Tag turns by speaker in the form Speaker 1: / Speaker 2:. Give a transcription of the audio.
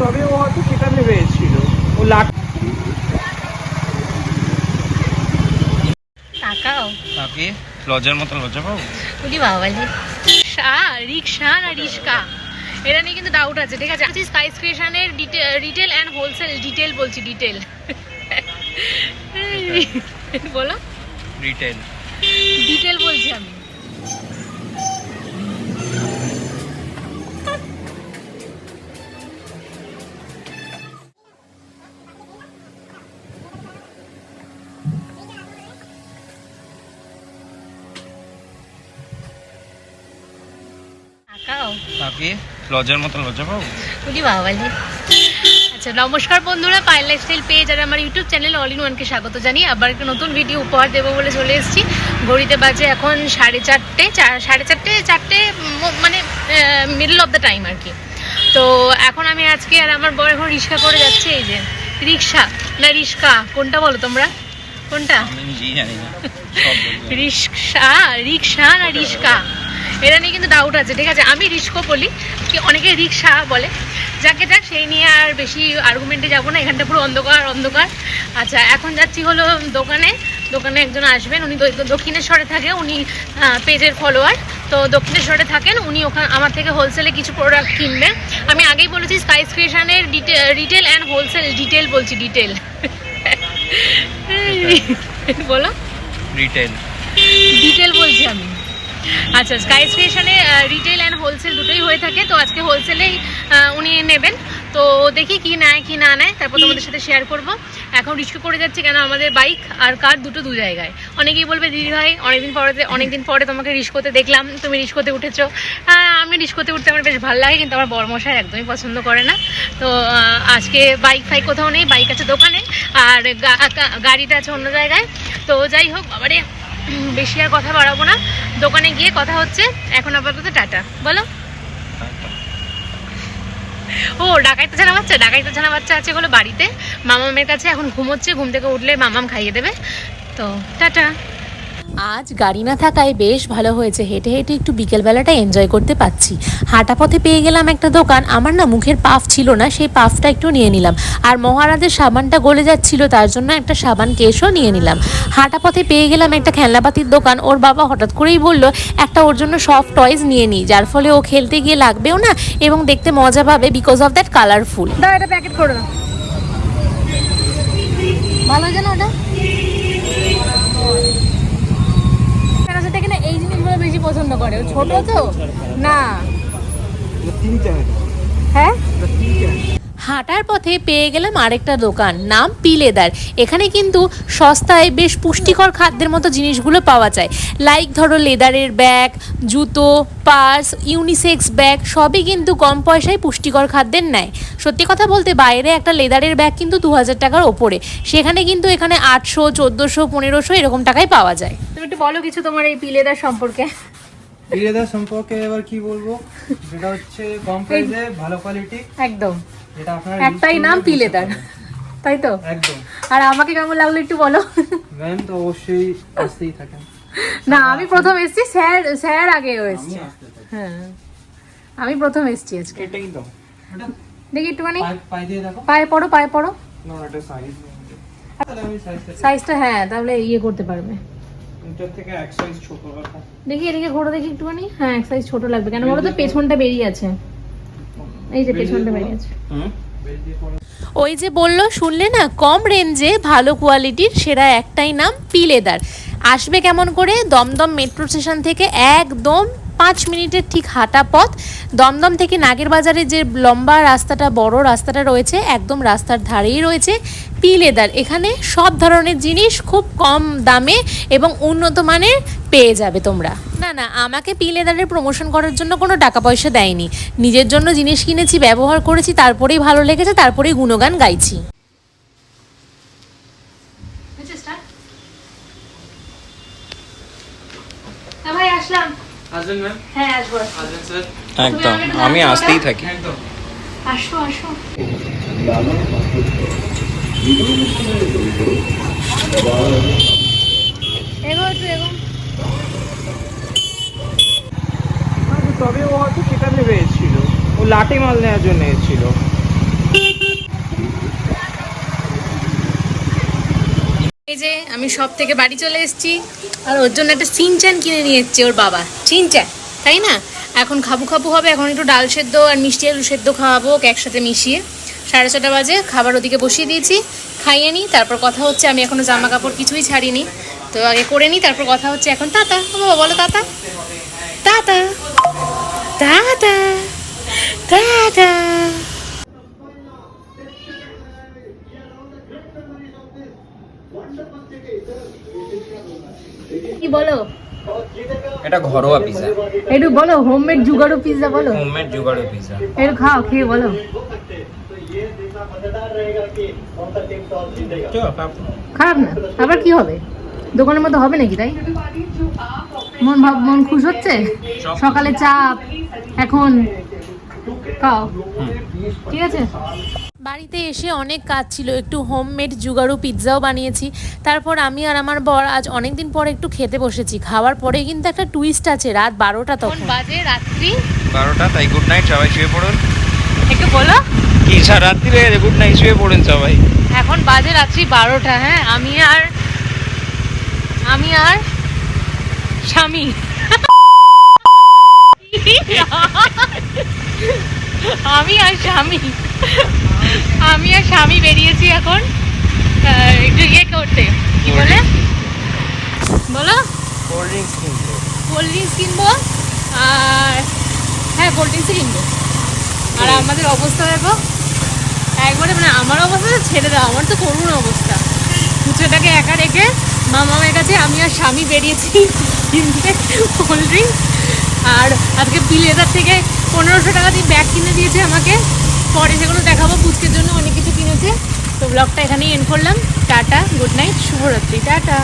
Speaker 1: তবে ও হয়তো সেটা ভেবে এসেছিল ও লাট
Speaker 2: তাকাও।
Speaker 1: তাকে লজ্জার মতো লজ্জা পাবো?
Speaker 2: বুঝি বাবালি রিক্সা রিক্সা না রিক্সা? এটা নিয়ে কিন্তু ডাউট আছে ঠিক আছে? স্কাই ক্রিয়েশনের রিটেল অ্যান্ড হোলসেল ডিটেল বলছি ডিটেল বলো।
Speaker 1: রিটেল
Speaker 2: ডিটেল বলছি আমি।
Speaker 1: মতো পাবো?
Speaker 2: বাবালি আচ্ছা নমস্কার বন্ধুরা পাইল লাইফস্টাইল পেজ আর আমার ইউটিউব চ্যানেল অল ইন ওয়ানকে স্বাগত জানিয়ে আবার একটা নতুন ভিডিও উপহার দেবো বলে চলে এসেছি। ঘড়িতে বাজে এখন সাড়ে চারটে সাড়ে চারটে চারটে মানে মিডল অফ দ্য টাইম আর কি। তো এখন আমি আজকে আর আমার বর এখন রিক্সা করে যাচ্ছে এই যে রিক্সা। না রিক্সা কোনটা বলো তোমরা? কোনটা। রিক্সা রিক্সা না রিক্সা? এটা নিয়ে কিন্তু ডাউট আছে ঠিক আছে? আমি রিস্কো বলি কি অনেকে রিক্সা বলে। যাকে যাক সেই নিয়ে আর বেশি আর্গুমেন্টে যাব না এখানটা পুরো অন্ধকার অন্ধকার। আচ্ছা এখন যাচ্ছি হলো দোকানে। দোকানে একজন আসবেন উনি দক্ষিণেশ্বরে থাকে উনি পেজের ফলোয়ার তো দক্ষিণেশ্বরে থাকেন উনি ওখান আমার থেকে হোলসেলে কিছু প্রোডাক্ট কিনবেন। আমি আগেই বলেছি স্কাই ক্রিয়েশনের রিটেল অ্যান্ড হোলসেল ডিটেল বলছি ডিটেল বলো।
Speaker 1: রিটেল
Speaker 2: ডিটেল বলছি আমি। আচ্ছা স্কাই স্টেশনে রিটেল অ্যান্ড হোলসেল দুটোই হয়ে থাকে। তো আজকে হোলসেলেই উনি নেবেন। তো দেখি কি নেয় কি না নেয়। তারপর তোমাদের সাথে শেয়ার করব। এখন রিস্ক করে যাচ্ছে কেন? আমাদের বাইক আর কার দুটো দু জায়গায়। অনেকেই বলবে দিদি ভাই অনেকদিন পরে অনেকদিন পরে তোমাকে রিস্কোতে দেখলাম তুমি রিস্কোতে উঠেছো। হ্যাঁ আমি রিস্কোতে উঠতে আমার বেশ ভালো লাগে কিন্তু আমার বরমশাই একদমই পছন্দ করে না। তো আজকে বাইক ফাইক কোথাও নেই বাইক আছে দোকানে আর গাড়িটা আছে অন্য জায়গায়। তো যাই হোক আবার বেশি আর কথা বাড়াবো না। দোকানে গিয়ে কথা হচ্ছে। এখন আপাতত টাটা। বলো। ও, ডাকাইতে ছানা বাচ্চা, ডাকাইতে ছানা বাচ্চা আছে হলো বাড়িতে। মামামের কাছে এখন ঘুমোচ্ছে, ঘুম থেকে উঠলে মামাম খাইয়ে দেবে। তো, টাটা। আজ গাড়ি না থাকায় বেশ ভালো হয়েছে। হেঁটে হেঁটে একটু বিকেলবেলাটা এনজয় করতে পাচ্ছি। হাঁটা পথে পেয়ে গেলাম একটা দোকান। আমার না মুখের পাফ ছিল না, সেই পাফটা একটু নিয়ে নিলাম। আর মহারাজের সাবানটা গলে যাচ্ছিল, তার জন্য একটা সাবান কেশও নিয়ে নিলাম। হাঁটা পথে পেয়ে গেলাম একটা খেলনাপাতির দোকান। ওর বাবা হঠাৎ করেই বলল, একটা ওর জন্য সফট টয়েস নিয়ে নিই যার ফলে ও খেলতে গিয়ে লাগবেও না এবং দেখতে মজা পাবে because of that colourful packet ভালো হয়েছে না ওটা কেন সেটা কিনা এই জিনিসগুলো বেশি পছন্দ করে ও ছোট তো? না। হ্যাঁ? হাঁটার পথে পেয়ে গেলাম আরেকটা দোকান নাম পিলেদার। এখানে কিন্তু সস্তায় বেশ পুষ্টিকর খাদ্যের মতো জিনিসগুলো পাওয়া যায়। লাইক ধরো লেদারের ব্যাগ জুতো পার্স ইউনিসেক্স ব্যাগ সবই কিন্তু কম পয়সায় পুষ্টিকর খাদ্যের নেয় সত্যি কথা বলতে বাইরে একটা লেদারের ব্যাগ কিন্তু দু হাজার টাকার ওপরে। সেখানে কিন্তু এখানে আটশো চোদ্দোশো পনেরোশো এরকম টাকায় পাওয়া যায়। তুমি একটু বলো কিছু তোমার এই পিলেদার সম্পর্কে।
Speaker 3: সম্পর্কে এবার কি বলব? যেটা হচ্ছে কম প্রাইসে ভালো কোয়ালিটি
Speaker 2: একদম।
Speaker 3: যেটা আপনারা
Speaker 2: একটাই নাম পিলেদার তাই তো?
Speaker 3: একদম।
Speaker 2: আর আমাকে কেমন লাগল একটু বলো?
Speaker 3: ম্যাম তো অবশ্যই আসতেই থাকেন।
Speaker 2: না আমি প্রথম এসেছি স্যার স্যার আগে এসেছি। হ্যাঁ। আমি প্রথম এসেছি আজকে।
Speaker 3: এটা
Speaker 2: দেখি একটুখানি।
Speaker 3: পায়ে পায়ে দিয়ে দেখো।
Speaker 2: পায়ে পড়ো পায়ে পড়ো।
Speaker 3: না এটা সাইজ তাহলে আমি সাইজটা
Speaker 2: সাইজটা হ্যাঁ তাহলে ইয়ে করতে পারবে।
Speaker 3: এটার থেকে এক সাইজ ছোট রাখা।
Speaker 2: দেখি এদিকে ঘোড়া দেখি একটুখানি? হ্যাঁ এক সাইজ ছোট লাগবে। কেন বলো তো পেছনটা বেরিয়ে আছে। এই যে পেছনটা বেরিয়ে আছে।
Speaker 3: হুম?
Speaker 4: ওই যে বলল শুনলে না কম রেঞ্জে ভালো কোয়ালিটির সেরা একটাই নাম পি লেদার আসবে কেমন করে? দমদম মেট্রো স্টেশন থেকে একদম পাঁচ মিনিটের ঠিক হাঁটা পথ। দমদম থেকে নাগের বাজারে যে লম্বা রাস্তাটা, বড় রাস্তাটা রয়েছে, একদম রাস্তার ধারেই রয়েছে পি লেদার এখানে সব ধরনের জিনিস খুব কম দামে এবং উন্নত মানের পেয়ে যাবে তোমরা। না না, আমাকে পি লেদারের প্রমোশন করার জন্য কোনো টাকা পয়সা দেয়নি। নিজের জন্য জিনিস কিনেছি, ব্যবহার করেছি, তারপরেই ভালো লেগেছে, তারপরেই গুণগান গাইছি।
Speaker 2: হ্যাঁ ভাই, আসলাম।
Speaker 3: আসবেন ম্যাম?
Speaker 2: হ্যাঁ আসব
Speaker 3: আসবেন স্যার?
Speaker 1: একদম আমি আসতেই থাকি।
Speaker 3: একদম।
Speaker 2: আসো আসো। এগো একটু এগো।
Speaker 1: তবে ও হয়তো সেটা ভেবে এসেছিল ও লাঠি মাল নেওয়ার জন্য এসেছিল।
Speaker 2: বাজে আমি সব থেকে বাড়ি চলে এসেছি, আর ওর জন্য একটা সিনচ্যান কিনে নিয়ে এসছে ওর বাবা। চিনচ্যান তাই না? এখন খাবু খাবু হবে, এখন একটু ডাল সেদ্ধ আর মিষ্টি আলু সেদ্ধ খাওয়াবো ওকে একসাথে মিশিয়ে। সাড়ে ছটা বাজে, খাবার ওদিকে বসিয়ে দিয়েছি, খাইয়ে নিই তারপর কথা হচ্ছে আমি এখনও জামা কাপড় কিছুই ছাড়িনি। তো আগে করে নিই তারপর কথা হচ্ছে এখন তাতা। বাবা, বলো তাতা। তাতা। তাতা। তাতা। কি বলো?
Speaker 1: এটা ঘরোয়া পিজা
Speaker 2: একটু বলো হোমমেড জুগাড়ো পিৎজা বলো।
Speaker 1: হোমমেড জুগাড়ো পিজা
Speaker 2: একটু খাও খেয়ে বলো। খারাপ না আবার কি হবে? দোকানের মতো হবে নাকি তাই? মন ভাব মন খুশ হচ্ছে? সকালে চাপ এখন খাও। ঠিক আছে?
Speaker 4: বাড়িতে এসে অনেক কাজ ছিল। একটু হোমমেড জুগারু পিৎজাও বানিয়েছি। তারপর আমি আর আমার বর আজ অনেক দিন পর একটু খেতে বসেছি। খাওয়ার পরে কিন্তু একটা টুইস্ট আছে রাত বারোটা তখন।
Speaker 2: বাজে রাত্রি।
Speaker 1: বারোটা তাই গুড নাইট সবাই শুয়ে পড়ুন।
Speaker 2: একটু বলো।
Speaker 1: কি সারা রাত্রি গুড নাইট শুয়ে পড়ুন সবাই।
Speaker 2: এখন বাজে রাত্রি বারোটা হ্যাঁ? আমি আর আমি আর স্বামী। আমি আর স্বামী। আমি আর স্বামী বেরিয়েছি এখন একটু ইয়ে করতে। কি বলে? বলো।
Speaker 1: কোল্ড ড্রিঙ্কস কিনবো।
Speaker 2: কোল্ড ড্রিঙ্কস কিনবো আর হ্যাঁ কোল্ড ড্রিঙ্কসই কিনবো। আর আমাদের অবস্থা দেখো একবারে মানে আমার অবস্থা ছেড়ে দাও আমার তো করুণ অবস্থা। পুজোটাকে একা রেখে মামামের কাছে আমি আর স্বামী বেরিয়েছি কিনতে কোল্ড ড্রিঙ্কস আর আজকে বিলেদার থেকে পনেরোশো টাকা দিয়ে ব্যাগ কিনে দিয়েছে আমাকে। পরে সেগুলো দেখাবো, পুচকের জন্য অনেক কিছু কিনেছে। তো ব্লগটা এখানেই এন্ড করলাম। টাটা গুড নাইট শুভরাত্রি, টাটা।